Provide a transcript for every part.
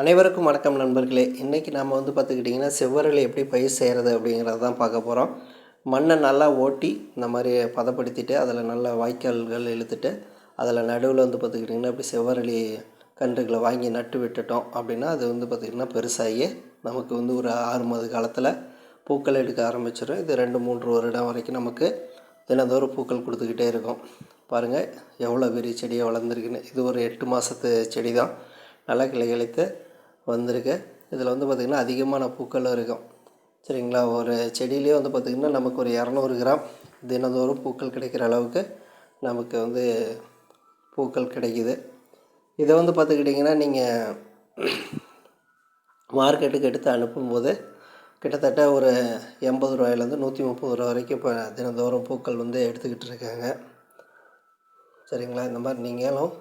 அனைவருக்கும் வணக்கம் நண்பர்களே. இன்றைக்கி நம்ம வந்து பார்த்துக்கிட்டிங்கன்னா செவ்வரளி எப்படி பயிர் செய்கிறது அப்படிங்கிறத தான் பார்க்க போகிறோம் மண்ணை நல்லா ஓட்டி இந்த மாதிரி பதப்படுத்திட்டு அதில் நல்லா வாய்க்கால்கள் இழுத்துட்டு அதில் நடுவில் வந்து பார்த்துக்கிட்டிங்கன்னா இப்படி செவ்வரளி கன்றுகளை வாங்கி நட்டு விட்டுட்டோம் அப்படின்னா அது வந்து பார்த்திங்கன்னா பெருசாகி நமக்கு வந்து ஒரு ஆறு மாத காலத்தில் பூக்கள் எடுக்க ஆரம்பிச்சிடும். இது ரெண்டு மூன்று வருடம் வரைக்கும் நமக்கு தினந்தோறும் பூக்கள் கொடுத்துக்கிட்டே இருக்கும். பாருங்கள் எவ்வளோ பெரிய செடியாக வளர்ந்துருக்குன்னு. இது ஒரு எட்டு மாதத்து செடி தான் நல்லா கிளை கிளைத்து வந்திருக்கு. இதில் வந்து பார்த்திங்கன்னா அதிகமான பூக்களும் இருக்கும். சரிங்களா? ஒரு செடியிலே வந்து பார்த்திங்கன்னா நமக்கு ஒரு இரநூறு கிராம் தினந்தோறும் பூக்கள் கிடைக்கிற அளவுக்கு நமக்கு வந்து பூக்கள் கிடைக்குது. இதை வந்து பார்த்துக்கிட்டிங்கன்னா நீங்கள் மார்க்கெட்டுக்கு எடுத்து அனுப்பும்போது கிட்டத்தட்ட ஒரு எண்பது ரூபாயிலேருந்து நூற்றி முப்பது ரூபா வரைக்கும் இப்போ தினந்தோறும் பூக்கள் வந்து எடுத்துக்கிட்டு இருக்காங்க. சரிங்களா? இந்த மாதிரி நீங்களும்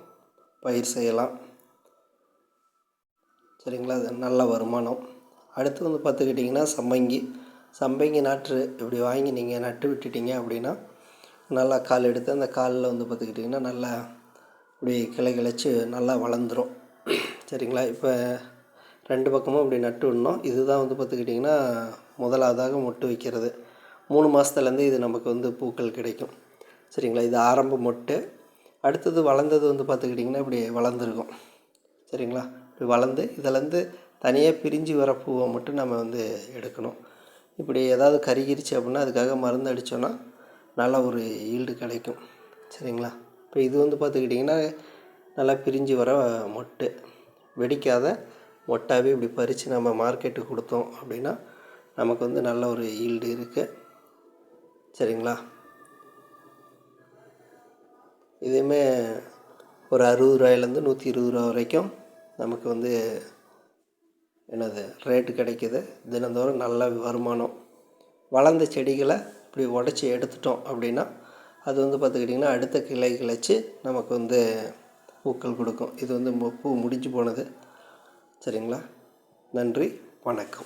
பயிர் செய்யலாம். சரிங்களா? அது நல்ல வருமானம். அடுத்து வந்து பார்த்துக்கிட்டிங்கன்னா சம்பங்கி. சம்பங்கி நாற்று இப்படி வாங்கி நீங்கள் நட்டு விட்டுட்டீங்க அப்படின்னா நல்லா கால் எடுத்து அந்த காலில் வந்து பார்த்துக்கிட்டிங்கன்னா நல்லா இப்படி கிளை கிளைச்சி நல்லா வளர்ந்துடும் சரிங்களா? இப்போ ரெண்டு பக்கமும் இப்படி நட்டு விடணும். இதுதான் வந்து பார்த்துக்கிட்டிங்கன்னா முதலாவதாக மொட்டு வைக்கிறது. மூணு மாதத்துலேருந்து இது நமக்கு வந்து பூக்கள் கிடைக்கும். சரிங்களா? இது ஆரம்ப மொட்டு. அடுத்தது வளர்ந்தது வந்து பார்த்துக்கிட்டிங்கன்னா இப்படி வளர்ந்துருக்கும். சரிங்களா? வளர்ந்து இதிலேருந்து தனியாக பிரிஞ்சு வர பூவை மட்டும் நம்ம வந்து எடுக்கணும். இப்படி ஏதாவது கருகிருச்சு அப்படின்னா அதுக்காக மருந்து அடித்தோன்னா நல்ல ஒரு ஈல்டு கிடைக்கும். சரிங்களா? இப்போ இது வந்து பார்த்துக்கிட்டிங்கன்னா நல்லா பிரிஞ்சு வர மொட்டு. வெடிக்காத மொட்டாவே இப்படி பறித்து நம்ம மார்க்கெட்டுக்கு கொடுத்தோம் அப்படின்னா நமக்கு வந்து நல்ல ஒரு ஈல்டு இருக்குது சரிங்களா? இதுவுமே ஒரு அறுபது ரூபாயிலேருந்து நூற்றி இருபது ரூபா வரைக்கும் நமக்கு வந்து என்னது ரேட்டு கிடைக்கிது. தினந்தோறும் நல்ல வருமானம். வளர்ந்த செடிகளை இப்படி உடச்சி எடுத்துட்டோம் அப்படின்னா அது வந்து பார்த்துக்கிட்டிங்கன்னா அடுத்த கிளை கிளைச்சி நமக்கு வந்து பூக்கள் கொடுக்கும். இது வந்து பூ முடிஞ்சு போனது. சரிங்களா? நன்றி. வணக்கம்.